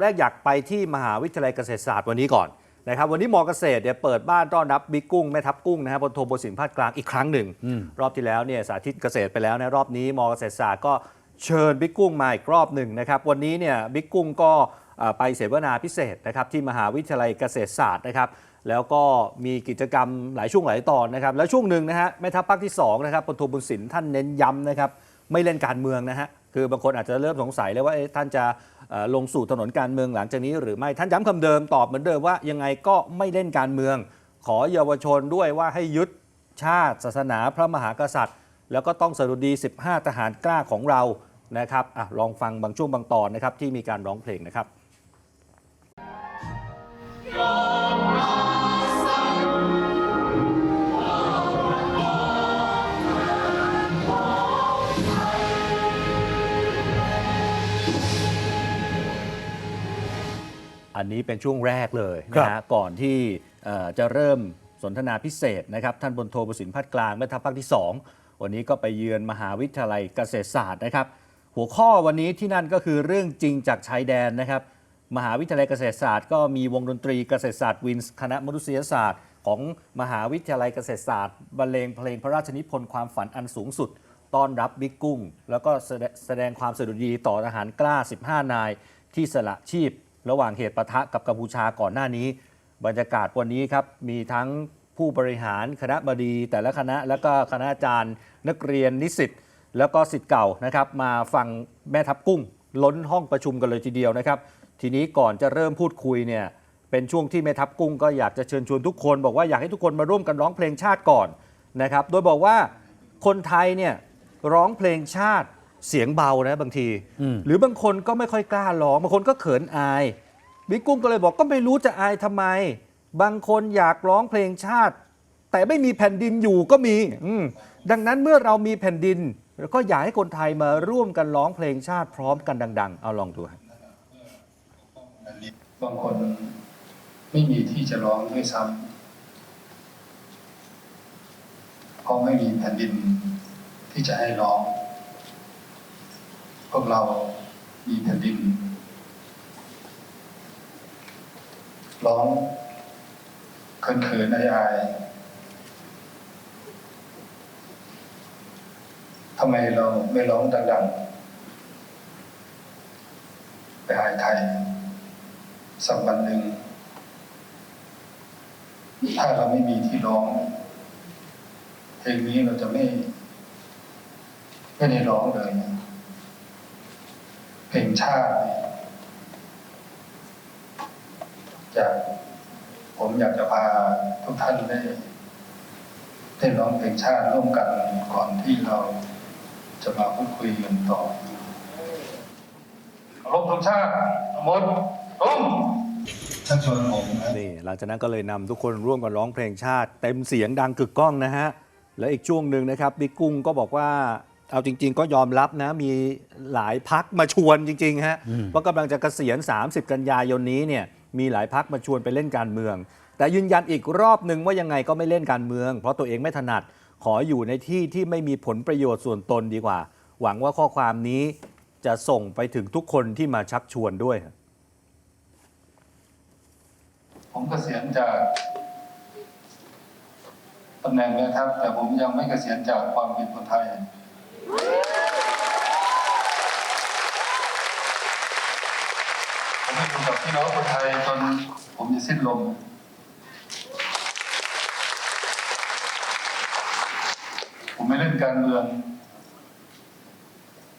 แรกอยากไปที่มหาวิทยาลัยเกษตรศาสตร์วันนี้ก่อนนะครับวันนี้มอเกษตรเนี่ยเปิดบ้านต้อนรับบิ๊กกุ้งแม่ทัพกุ้งนะครับบนโทบสินภาคกลางอีกครั้งหนึ่ง รอบที่แล้วเนี่ยสาธิตเกษตรไปแล้วนะรอบนี้มอเกษตรศาสตร์ก็เชิญบิ๊กกุ้งมาอีกรอบหนึ่งนะครับวันนี้เนี่ยบิ๊กกุ้งก็ไปเสวนาพิเศษนะครับที่มหาวิทยาลัยเกษตรศาสตร์นะครับแล้วก็มีกิจกรรมหลายช่วงหลายตอนนะครับแล้วช่วงหนึ่งนะฮะแม่ทัพภาคที่สองนะครับพลโทบุญสินท่านเน้นย้ำนะครับไม่เล่นการเมืองนะฮะคือบางคนอาจจะเริ่มสงสัยเลยว่าท่านจะ ลงสู่ถนนการเมืองหลังจากนี้หรือไม่ท่านย้ำคำเดิมตอบเหมือนเดิมว่ายังไงก็ไม่เล่นการเมือง ขอเยาวชนด้วยว่าให้ยึดชาติศาสนาพระมหากษัตริย์ แล้วก็ต้องสดุดี 15 ทหารกล้าของเรานะครับอลองฟังบางช่วงบางตอนนะครับที่มีการร้องเพลงนะครับ อันนี้เป็นช่วงแรกเลยครันะบฮะก่อนที่เอ่อจะเริ่มสนทนาพิเศษนะครับท่านบนโทประสินพัฒน์กลางแม่ทัพภาคที่ 2 วันนี้ก็ไปเยือนมหาวิทยาลัยเกษตรศาสตร์นะครับ หัวข้อวันนี้ที่นั่นก็คือเรื่องจริงจากชายแดนนะครับ มหาวิทยาลัยเกษตรศาสตร์ ก็มีวงดนตรีเกษตรศาสตร์วินส์คณะมนุษยศาสตร์ ของมหาวิทยาลัยเกษตรศาสตร์บรรเลงเพลงพระราชนิพนธ์ความฝันอันสูงสุดต้อนรับบิ๊กกุ้ง แล้วก็แสดแสดงความสดุดีต่อทหารกล้า 15 นายที่สละชีพ ระหว่างเหตุปะทะกับกัมพูชาก่อนหน้านี้ บรรยากาศวันนี้ครับมีทั้งผู้บริหารคณะบดีแต่ละคณะ แล้วก็คณะอาจารย์ นักเรียนนิสิตแล้วก็สิทธิ์เก่านะครับ มาฟังแม่ทัพกุ้ง ล้นห้องประชุมกันเลยทีเดียวนะครับ ทีนี้ก่อนจะเริ่มพูดคุยเนี่ยเป็นช่วงที่แม่ทัพกุ้งก็อยากจะเชิญชวนทุกคน บอกว่าอยากให้ทุกคนมาร่วมกันร้องเพลงชาติก่อนนะครับ โดยบอกว่าคนไทยเนี่ยร้องเพลงชาติ เสียงเบานะบางที หรือบางคนก็ไม่ค่อยกล้าร้อง บางคนก็เขินอายบิ๊กกุ้งก็เลยบอกก็ไม่รู้จะอายทำไม บางคนอยากร้องเพลงชาติ แต่ไม่มีแผ่นดินอยู่ก็มีอืมดังนั้นเมื่อเรามีแผ่นดินก็อยากให้คนไทยมาร่วมกันร้องเพลงชาติพร้อมกันดัง ๆ เอาลองดูครับบางคนไม่มีที่จะร้องด้วยซ้ำเพราะไม่มีแผ่นดินที่จะให้ร้อง พวกเรามีแผ่นดินร้องเขินๆอายๆทำไมเราไม่ร้องดังๆไปอายไทย สักวันหนึ่ง ถ้าเราไม่มีที่ร้อง เพลงนี้เราจะไม่ ไม่ได้ร้องเลย เพลงชาติเนี่ยอยากผมอยากจะพาทุกท่านได้ได้ร้องเพลงชาติร่วมกันก่อนที่เราจะมาพูดคุยกันต่อเคารพธงชาติหมดตุ้มชักชวนผมนะนี่หลังจากนั้นก็เลยนำทุกคนร่วมกันร้องเพลงชาติ เต็มเสียงดังกึกก้องนะฮะ และอีกช่วงหนึ่งนะครับบิ๊กกุ้งก็บอกว่า เอาจริง ๆ ก็ยอมรับนะมีหลายพักมาชวนจริงๆฮะว่ากำลังจะเกษียณ 30 กันยายนนี้เนี่ยมีหลายพักมาชวนไปเล่นการเมือง แต่ยืนยันอีกรอบหนึ่งว่ายังไงก็ไม่เล่นการเมือง เพราะตัวเองไม่ถนัดขออยู่ในที่ที่ไม่มีผลประโยชน์ส่วนตนดีกว่า หวังว่าข้อความนี้จะส่งไปถึงทุกคนที่มาชักชวนด้วย ผมเกษียณจากตำแหน่งแล้วครับ แต่ผมยังไม่เกษียณจากความเป็นคนไทย ผมจะอยู่กับพี่น้องคนไทยจนผมจะสิ้นลม ผมไม่เล่นการเมือง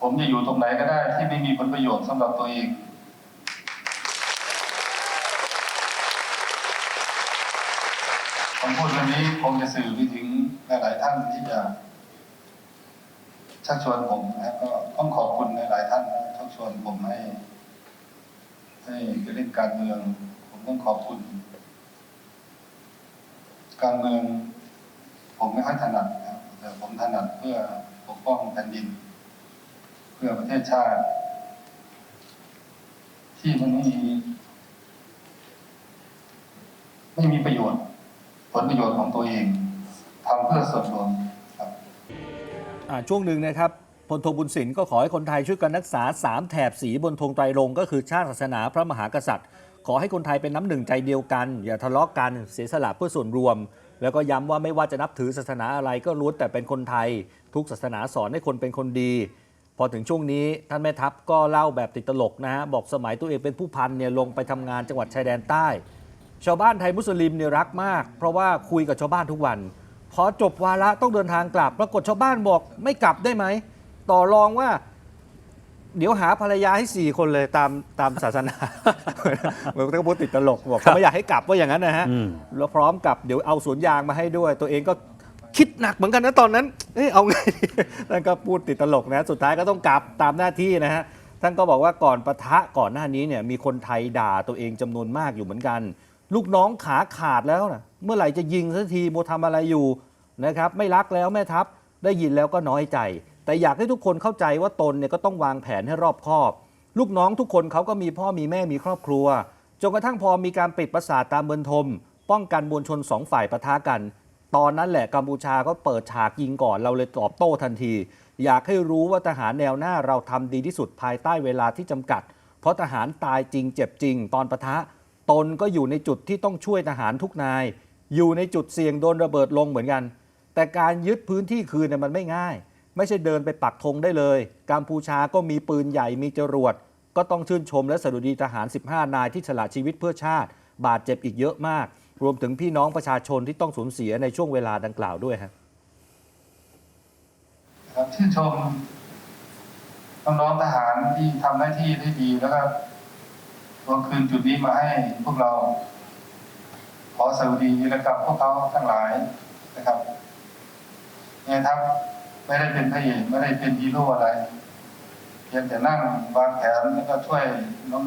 ผมจะอยู่ตรงไหนก็ได้ที่ไม่มีผลประโยชน์สำหรับตัวเองผมพูดวันนี้คงจะสื่อไปถึงหลาย ๆ ท่านที่จะ ชักชวนผมนะก็ต้องขอบคุณหลายท่านชักชวนผมให้ ให้ไปเล่นการเมือง ผมต้องขอบคุณ การเมือง ผมไม่ค่อยถนัดนะแต่ผมถนัดเพื่อปกป้องแผ่นดิน เพื่อประเทศชาติ ที่มันไม่มีไม่มีประโยชน์ ผลประโยชน์ของตัวเองทำเพื่อส่วนรวม ช่วงหนึ่งนะครับพลโทบุญสินก็ขอให้คนไทยช่วยกันรักษา 3 แถบสีบนธงไตรรงก็คือชาติศาสนาพระมหากษัตริย์ ขอให้คนไทยเป็นน้ำหนึ่งใจเดียวกัน อย่าทะเลาะกันเสียสละเพื่อส่วนรวม แล้วก็ย้ำว่าไม่ว่าจะนับถือศาสนาอะไรก็ล้วนแต่เป็นคนไทย ทุกศาสนาสอนให้คนเป็นคนดี พอถึงช่วงนี้ท่านแม่ทัพก็เล่าแบบติดตลกนะฮะบอกสมัยตัวเองเป็นผู้พันเนี่ยลงไปทำงานจังหวัดชายแดนใต้ ชาวบ้านไทยมุสลิมเนี่ยรักมาก เพราะว่าคุยกับชาวบ้านทุกวัน พอจบวาระต้องเดินทางกลับ ปรากฏชาวบ้านบอกไม่กลับได้ไหม ต่อรองว่า เดี๋ยวหาภรรยาให้สี่คนเลยตามตามศาสนา เหมือนก็พูดติดตลกบอกเขาไม่อยากให้กลับว่าอย่างนั้นนะฮะ อืม แล้วพร้อมกับเดี๋ยวเอาสวนยางมาให้ด้วย ตัวเองก็คิดหนักเหมือนกันนะตอนนั้น เอ้ยเอาไงดีท่านก็พูดติดตลกนะ สุดท้ายก็ต้องกลับตามหน้าที่นะฮะ ท่านก็บอกว่าก่อนปะทะก่อนหน้านี้เนี่ยมีคนไทยด่าตัวเองจำนวนมากอยู่เหมือนกัน ลูกน้องขาขาดแล้วนะเมื่อไหร่จะยิงสักทีโมทำอะไรอยู่นะครับ ไม่รักแล้วแม่ทัพได้ยินแล้วก็น้อยใจ แต่อยากให้ทุกคนเข้าใจว่าตนเนี่ยก็ต้องวางแผนให้รอบคอบ ลูกน้องทุกคนเขาก็มีพ่อมีแม่มีครอบครัวจนกระทั่งพอมีการปิดประสาทตามเมืองทม ป้องกันมวลชนสองฝ่ายปะทะกัน ตอนนั้นแหละกัมพูชาก็เปิดฉากยิงก่อนเราเลยตอบโต้ทันที อยากให้รู้ว่าทหารแนวหน้าเราทำดีที่สุดภายใต้เวลาที่จำกัด เพราะทหารตายจริงเจ็บจริง ตอนปะทะ ตนก็อยู่ในจุดที่ต้องช่วยทหารทุกนาย อยู่ในจุดเสี่ยงโดนระเบิดลงเหมือนกัน แต่การยึดพื้นที่คืนเนี่ยมันไม่ง่าย ไม่ใช่เดินไปปักธงได้เลยกัมพูชาก็มีปืนใหญ่มีจรวด ก็ต้องชื่นชมและสดุดีทหาร 15 นายที่ฉลาดชีวิตเพื่อชาติ บาดเจ็บอีกเยอะมาก รวมถึงพี่น้องประชาชนที่ต้องสูญเสียในช่วงเวลาดังกล่าวด้วยครับชื่นชมน้องๆทหารที่ทำหน้าที่ได้ดีแล้วก็ เอาคืนจุดนี้มาให้พวกเรา ขอสวัสดีและกับพวกเขาทั้งหลายนะครับเนี่ยครับ ไม่ได้เป็นพระเอกไม่ได้เป็นฮีโร่อะไร เพียงแต่นั่งวางแผนแล้วก็ช่วย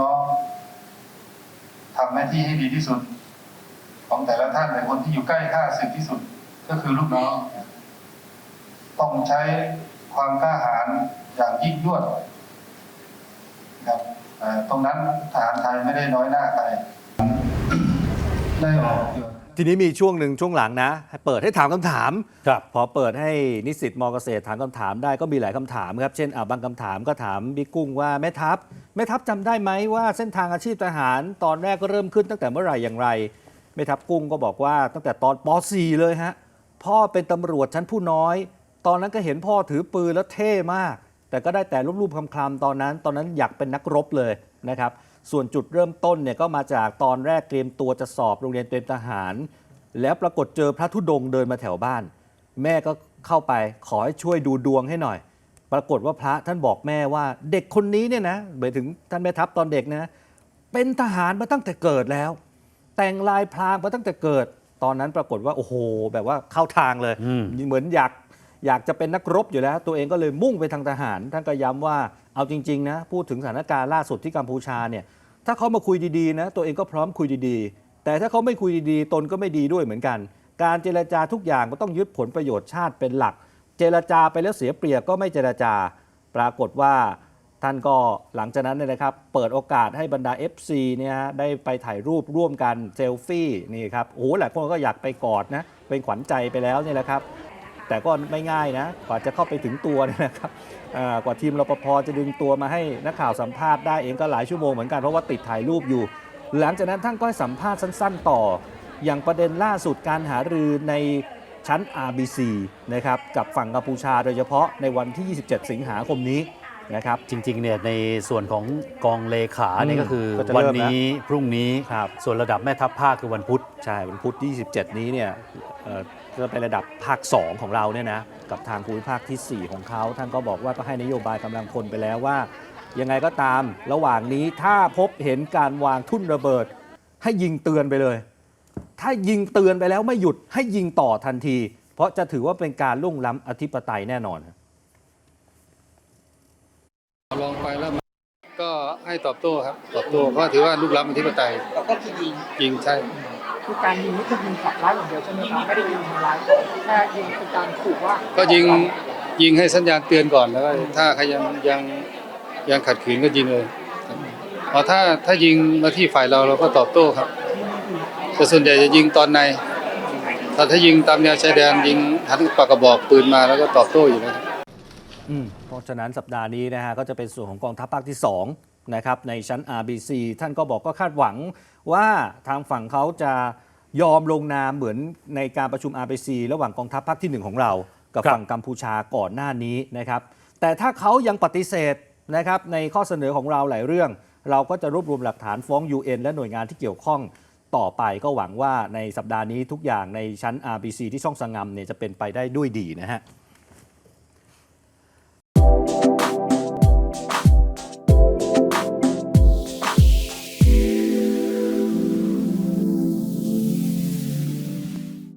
น้องๆทำหน้าที่ให้ดีที่สุด ของแต่ละท่านแต่คนที่อยู่ใกล้ข้าศึกที่สุด ก็คือลูกน้อง ต้องใช้ความกล้าหาญอย่างยิ่งยวดครับ ตรงนั้นทหารไทยไม่ได้น้อยหน้าใครได้ออกอยู่ ทีนี้มีช่วงหนึ่งช่วงหลังนะให้เปิดให้ถามคำถาม ครับ พอเปิดให้นิสิตมเกษตรถามคำถามได้ก็มีหลายคำถามครับ เช่นอะบางคำถามก็ถามบิ๊กกุ้งว่าแม่ทัพแม่ทัพจำได้ไหมว่าเส้นทางอาชีพทหารตอนแรกก็เริ่มขึ้นตั้งแต่เมื่อไหร่อย่างไรแม่ทัพกุ้งก็บอกว่าตั้งแต่ตอนป .4 เลยฮะพ่อเป็นตำรวจชั้นผู้น้อย ตอนนั้นก็เห็นพ่อถือปืนแล้วเท่มาก แต่ก็ได้แต่รูปๆคำๆตอนนั้น ตอนนั้นอยากเป็นนักรบเลยนะครับ ส่วนจุดเริ่มต้นเนี่ยก็มาจากตอนแรกเตรียมตัวจะสอบโรงเรียนเตรียมทหาร แล้วปรากฏเจอพระธุดงค์เดินมาแถวบ้าน แม่ก็เข้าไปขอให้ช่วยดูดวงให้หน่อย ปรากฏว่าพระท่านบอกแม่ว่าเด็กคนนี้เนี่ยนะหมายถึงท่านแม่ทัพตอนเด็กนะเป็นทหารมาตั้งแต่เกิดแล้ว แต่งลายพรางมาตั้งแต่เกิด ตอนนั้นปรากฏว่าโอ้โห แบบว่าเข้าทางเลยอืมเหมือนอยาก อยากจะเป็นนักรบอยู่แล้ว ตัวเองก็เลยมุ่งไปทางทหาร ท่านก็ย้ำว่าเอาจริง ๆ นะ พูดถึงสถานการณ์ล่าสุดที่กัมพูชาเนี่ยถ้าเขามาคุยดีๆนะตัวเองก็พร้อมคุยดีๆ แต่ถ้าเขาไม่คุยดีๆ ตนก็ไม่ดีด้วยเหมือนกัน การเจรจาทุกอย่างก็ต้องยึดผลประโยชน์ชาติเป็นหลัก เจรจาไปแล้วเสียเปรียบก็ไม่เจรจา ปรากฏว่าท่านก็หลังจากนั้นเนี่ยนะครับ เปิดโอกาสให้บรรดา FC เนี่ยได้ไปถ่ายรูปร่วมกันเซลฟี่นี่ครับโอ้โหหลายคนก็อยากไปกอดนะเป็นขวัญใจไปแล้วเนี่ยแหละครับ แต่ก็ไม่ง่ายนะกว่าจะเข้าไปถึงตัวเนี่ยนะครับอ่ากว่าทีมรปภจะดึงตัวมาให้นักข่าวสัมภาษณ์ได้เองก็หลายชั่วโมงเหมือนกันเพราะว่าติดถ่ายรูปอยู่ หลังจากนั้นท่านก็ให้สัมภาษณ์สั้น ๆ ต่อ อย่างประเด็นล่าสุดการหารือในชั้น RBC นะครับกับฝั่งกัมพูชาโดยเฉพาะในวันที่ 27 สิงหาคมนี้นะครับจริงๆเนี่ยในส่วนของกองเลขาอืเนี่ยมก็คือก็จะวันเริ่มแล้วนี้พรุ่งนี้ครับส่วนระดับแม่ทัพภาคคือวันพุธใช่วันพุธที่27 นี้เนี่ย เอ่อจะเป็นระดับภาค 2 ของเราเนี่ยนะกับทางภูมิภาคทีสี่ 4 ของเขาท่านก็บอกว่าก็ให้นโยบายกำลังพลไปแล้วว่า ยังไงก็ตามระหว่างนี้ถ้าพบเห็นการวางทุ่นระเบิด ให้ยิงเตือนไปเลย ถ้ายิงเตือนไปแล้วไม่หยุดให้ยิงต่อทันที เพราะจะถือว่าเป็นการลุ่งล้ำอธิปไตยแน่นอนลองไปแล้วมันก็ให้ตอบโต้ครับตอบโต้เพราะถือว่าลูกล้ำอธิปไตยแล้วก็คือยิงจริงใช่ คือการยิงนี่คือยิงขับร้ายอย่างเดียวใช่ไหมครับไม่ได้ยิงทำร้ายแค่ยิงเป็นการขู่ว่าก็ยิงยิงให้สัญญาณเตือนก่อนแล้วก็ถ้าใครยังยังยังขัดขืนก็ยิงเลยครับอ๋อถ้าถ้ายิงมาที่ฝ่ายเราเราก็ตอบโต้ครับแต่ส่วนใหญ่จะยิงตอนในแต่ถ้ายิงตามแนวชายแดนยิงหันปากกระบอกปืนมาแล้วก็ตอบโต้อยู่แล้วครับอืมราะฉะนั้นสัปดาห์นี้นะฮะก็จะเป็นส่วนของกองทัพภาคที่ 2 นะครับในชั้น RBC ท่านก็บอกก็คาดหวังว่าทางฝั่งเขาจะยอมลงนามเหมือนในการประชุม RBC ระหว่างกองทัพภาคที่ 1 ของเรากับครับฝั่งกัมพูชาก่อนหน้านี้นะครับ แต่ถ้าเขายังปฏิเสธนะครับในข้อเสนอของเราหลายเรื่อง เราก็จะรวบรวมหลักฐานฟ้อง UN และหน่วยงานที่เกี่ยวข้องต่อไปก็หวังว่าในสัปดาห์นี้ทุกอย่างในชั้น RBC ที่ช่องสังงำเนี่ยจะเป็นไปได้ด้วยดีนะฮะ